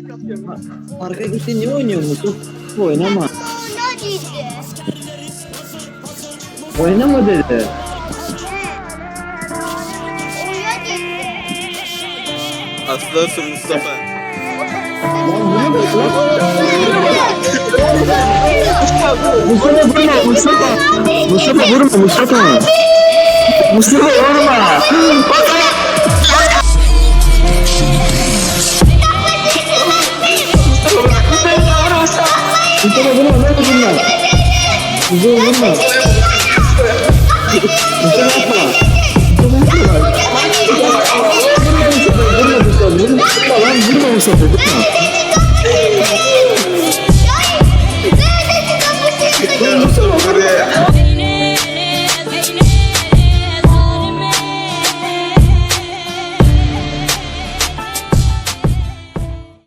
Kapıyorum. Arka gitti niye oynuyor musun? Oynama. Oyna dedi. Oynama dedi. Aslansın Mustafa. Mustafa vurma Mustafa. Mustafa vurma Mustafa. Mustafa vurma. Mustafa vurma ne vurma. Mustafa vurma. Mustafa yapma. Mustafa yapma. Vurma Mustafa vurma Mustafa vurma. Lan vurma Mustafa vurma.